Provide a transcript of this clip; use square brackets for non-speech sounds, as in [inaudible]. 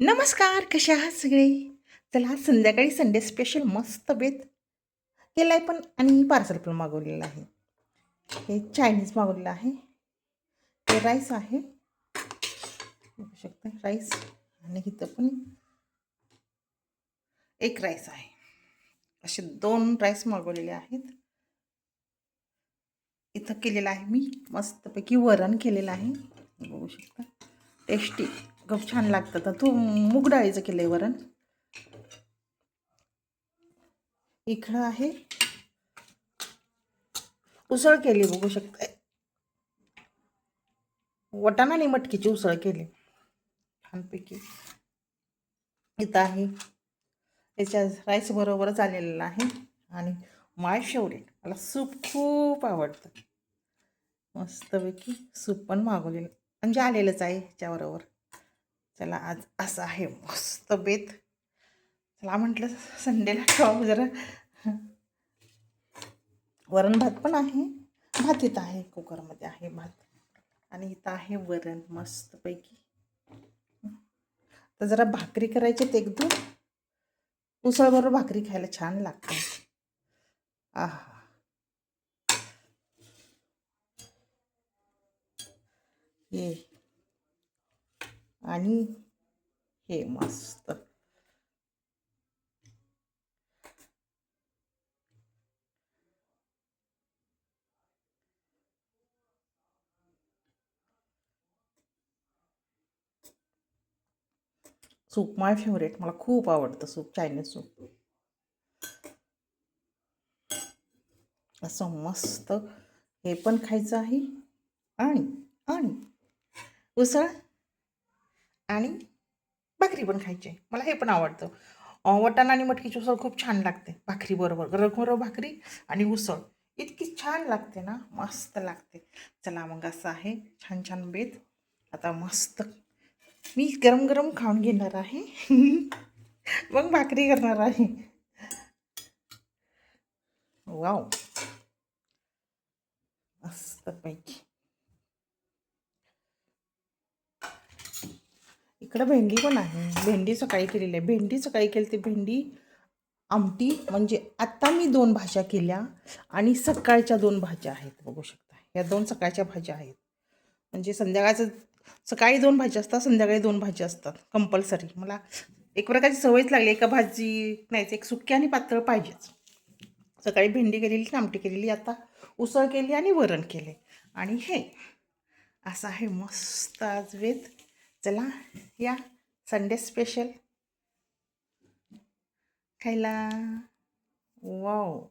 नमस्कार कसे आहात सगळे? चला आज संध्याकाळी संडे स्पेशल मस्त बेत केला आहे पण आणि पार्सल पण मागवलेलं आहे. हे चायनीज मागवलेलं आहे. हे राईस आहे. बघू शकता राईस आणि इथं पण एक राईस आहे. असे दोन राईस मागवलेले आहेत. इथं केलेलं आहे मी. मस्तपैकी वरण केलेलं आहे. बघू शकता. टेस्टी खूप छान लागतं. तर तू मूग डाळीचं केलं आहे वरण. इकडं आहे. उसळ केली बघू शकता. वटाणा आणि मटकीची उसळ केली. छानपैकी. इथं आहे. याच्या राईस बरोबरच आलेलं आहे. आणि माय फेवरेट मला सूप खूप आवडतं. मस्तपैकी सूप पण मागवलेलं. म्हणजे आलेलंच आहे ह्याच्याबरोबर चला आज असं आहे मस्त बेत. चला म्हटलं संडेला खाऊ जरा. वरण भात पण आहे. भात इथं आहे कुकरमध्ये आहे भात. आणि इथं आहे वरण मस्तपैकी तर जरा भाकरी करायची ते एकदम उसळबरोबर भाकरी खायला छान लागते. आहा. ये. आणि हे मस्त. Soup my favourite. मला खूप आवडतं सूप चायनीज सूप. असं मस्त. हे पण खायचं आहे. आणि आणि. उसळ? आणि भाकरी पण खायची. आहे मला हे पण आवडतं. वटाणा आणि मटकीची उसळ खूप छान लागते. भाकरीबरोबर गरम गरम भाकरी आणि उसळ. इतकी छान लागते ना. मस्त लागते. चला मग असं आहे. छान छान बेत. आता मस्त मी गरम गरम खाऊन घेणार आहे. [laughs] मग भाकरी करणार आहे. वाव. मस्तपैकी इकडं भेंडी पण आहे. भेंडी सकाळी केलेली आहे. भेंडी सकाळी केली ती भेंडी आमटी म्हणजे आत्ता मी दोन भाज्या केल्या आणि सकाळच्या दोन भाज्या आहेत बघू शकता. या दोन सकाळच्या भाज्या आहेत. म्हणजे संध्याकाळचं सकाळी दोन भाज्या असतात संध्याकाळी दोन भाज्या असतात कंपल्सरी मला एक प्रकारची सवयच लागली एका भाजी नाहीच एक सुक्की आणि पातळ पाहिजेच. सकाळी भेंडी केलेली आमटी केलेली आता उसळ केली आणि वरण केले. आणि हे असं आहे मस्त आज वेत चला या. संडे स्पेशल खायला. वाव